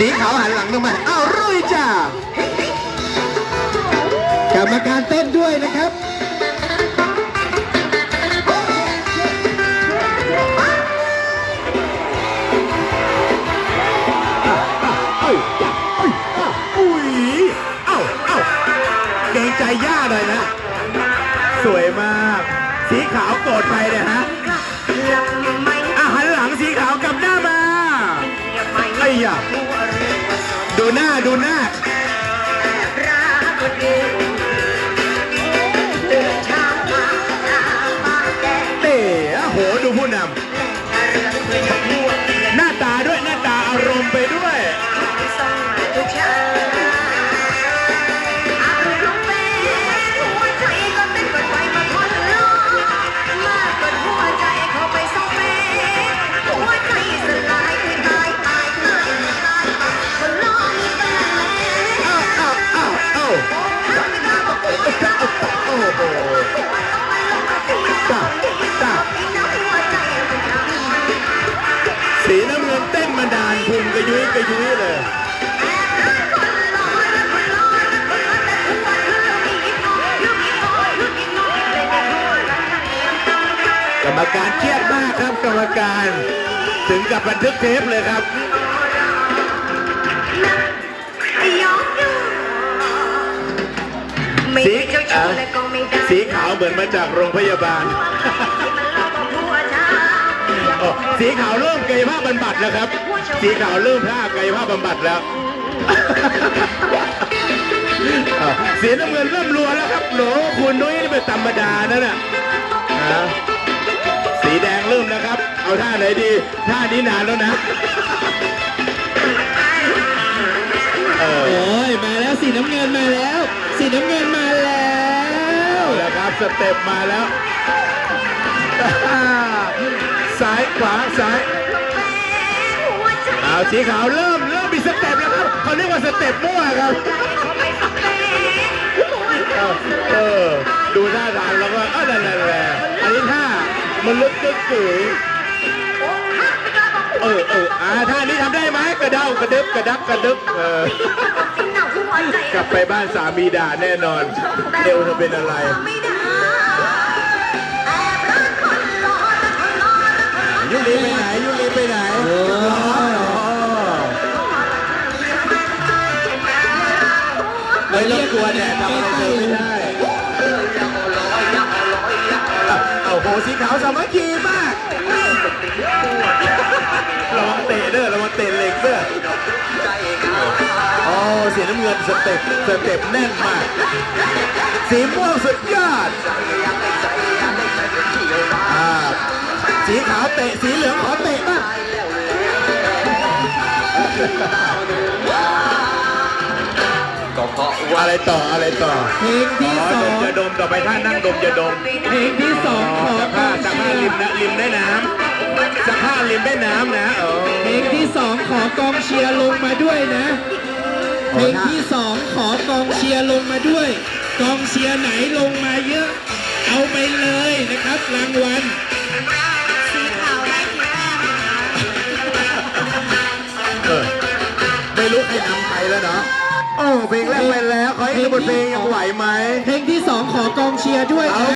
สีขาวหันหลังลงมาอ้าวรุ่ยจ้ากรรมการเต้นด้วยนะครับเอ้าเอ้ยอ้าวอุ้ยเอ้าเอ้าเกรงใจย่าหน่อยนะ สวยมาก สีขาวโกรธไปเนี่ยฮะอาหันหลังสีขาวกลับหน้ามาไอ้ยะ ดูหน้าดูหน้า เงินเต้นมาดานพุงกระยุ้ยกระยุ้ยเลยกรรมการเครียดมากครับกรรมการ ถึงกับบันทึกเทปเลยครับไม่ได้เจ้าชู้และก็ไม่ได้สีขาวเหมือนมาจากโรงพยาบาล อ๋อสีขาวเริ่มกายภาพบำบัดแล้วครับ สีขาวเริ่มท่ากายภาพบำบัดแล้วอะสีน้ำเงินเริ่มรัวแล้วครับโหนคุณนุ้ยนี่เป็นธรรมดานั่นน่ะนะสีแดงเริ่มนะครับ เอาท่าไหนดี ท่านี้นานแล้วนะเออโอ้ยมาแล้วสีน้ำเงินมาแล้ว สีน้ำเงินมาแล้วเอาละครับสเต็ปมาแล้ว ซ้ายขวาซ้ายหัวใจเอาสีขาวเริ่มเริ่มมีสเต็ปแล้วครับเขาเรียกว่าสเต็ปมั่วครับเขาเออดูท่าทางแล้วก็เออนั่นและนั่นแหละอันนี้ท่ามันลึกกึกกือเออเอออ่าท่านี้ทำได้ไหมกระเด้ากระดึบกระดับกระดึบเออกลับไปบ้านสามีด่าแน่นอนเอวเธอเป็นอะไร ไม่รบกวนเนี่ยทำอะไรเธอไม่ได้อะเอาโหสีขาวสามัคคีมากระวังเตะเด้อระวังเตะเหล็กเด้อโอ้สีน้ำเงินสเต็ปสเต็ปแน่นมาก สีม่วงสุดยอดอ่าสีขาวเตะสีเหลืองขอเตะบ้าง อะไรต่ออะไรต่อเพลงที่อ๋อสอดงมจะดมต่อไปท่านั่งดมจะดมเพลงที่สองขอสักกผ้าองสักเชีผ้ายริมร์นะริมได้น้ำสักผ้าริมได้น้ำนะโอ้เพลงที่สองขอกองเชียร์ลงมาด้วยนะ เพลงที่สองขอกองเชียร์ลงมาด้วย กองเชียร์ไหนลงมาเยอะ เอาไปเลยนะครับรางวัลสีขาวได้สีแต้มเออไม่รู้ใครนำใครแล้วเนาะ โอ้เพลงแรกไปแล้วขอให้บทเพลงยังไหวไหม เพลงที่สองขอกองเชียร์ด้วยนะ